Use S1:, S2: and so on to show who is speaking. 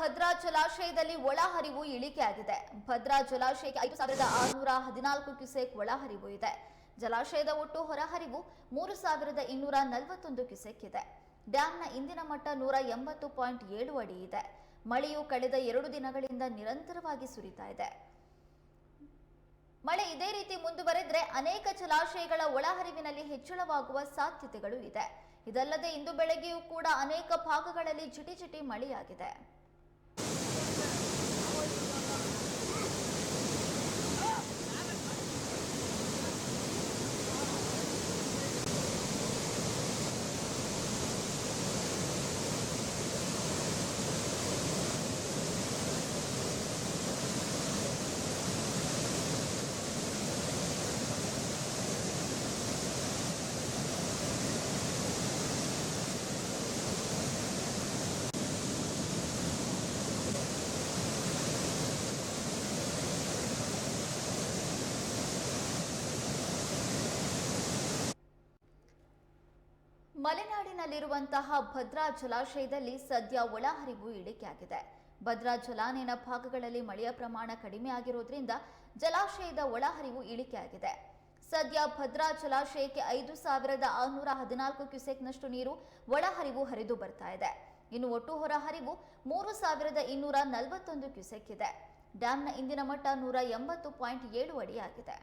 S1: ಭದ್ರಾ ಜಲಾಶಯದಲ್ಲಿ ಒಳಹರಿವು ಇಳಿಕೆಯಾಗಿದೆ ಭದ್ರಾ ಜಲಾಶಯಕ್ಕೆ ಐದು ಸಾವಿರದ ಆರುನೂರ ಹದಿನಾಲ್ಕು ಕ್ಯೂಸೆಕ್ ಒಳಹರಿವು ಇದೆ. ಜಲಾಶಯದ ಒಟ್ಟು ಹೊರಹರಿವು ಮೂರು ಸಾವಿರದ ಇನ್ನೂರ ನಲವತ್ತೊಂದು ಕ್ಯೂಸೆಕ್ ಇದೆ. ಡ್ಯಾಂನ ಇಂದಿನ ಮಟ್ಟ ನೂರ ಎಂಬತ್ತು ಪಾಯಿಂಟ್ ಏಳು ಅಡಿ ಇದೆ. ಮಳೆಯು ಕಳೆದ ಎರಡು ದಿನಗಳಿಂದ ನಿರಂತರವಾಗಿ ಸುರಿತಾ ಇದೆ. ಮಳೆ ಇದೇ ರೀತಿ ಮುಂದುವರೆದ್ರೆ ಅನೇಕ ಜಲಾಶಯಗಳ ಒಳಹರಿವಿನಲ್ಲಿ ಹೆಚ್ಚಳವಾಗುವ ಸಾಧ್ಯತೆಗಳು ಇದೆ. ಇದಲ್ಲದೆ ಇಂದು ಬೆಳಗ್ಗೆಯೂ ಕೂಡ ಅನೇಕ ಭಾಗಗಳಲ್ಲಿ ಜಿಟಿ ಜಿಟಿ ಮಳೆಯಾಗಿದೆ. うん。ಮಲೆನಾಡಿನಲ್ಲಿರುವಂತಹ ಭದ್ರಾ ಜಲಾಶಯದಲ್ಲಿ ಸದ್ಯ ಒಳಹರಿವು ಇಳಿಕೆಯಾಗಿದೆ. ಭದ್ರಾ ಜಲಾನಯನ ಭಾಗಗಳಲ್ಲಿ ಮಳೆಯ ಪ್ರಮಾಣ ಕಡಿಮೆ ಆಗಿರೋದ್ರಿಂದ ಜಲಾಶಯದ ಒಳಹರಿವು ಇಳಿಕೆಯಾಗಿದೆ. ಸದ್ಯ ಭದ್ರಾ ಜಲಾಶಯಕ್ಕೆ ಐದು ಸಾವಿರದ ಆರುನೂರ ಹದಿನಾಲ್ಕು ಕ್ಯೂಸೆಕ್ನಷ್ಟು ನೀರು ಒಳಹರಿವು ಹರಿದು ಬರ್ತಾ ಇದೆ. ಇನ್ನು ಒಟ್ಟು ಹೊರಹರಿವು ಮೂರು ಸಾವಿರದ ಇನ್ನೂರ ನಲವತ್ತೊಂದು ಕ್ಯೂಸೆಕ್ ಇದೆ. ಡ್ಯಾಂನ ಇಂದಿನ ಮಟ್ಟ ನೂರ ಎಂಬತ್ತು ಪಾಯಿಂಟ್ ಏಳು ಅಡಿಯಾಗಿದೆ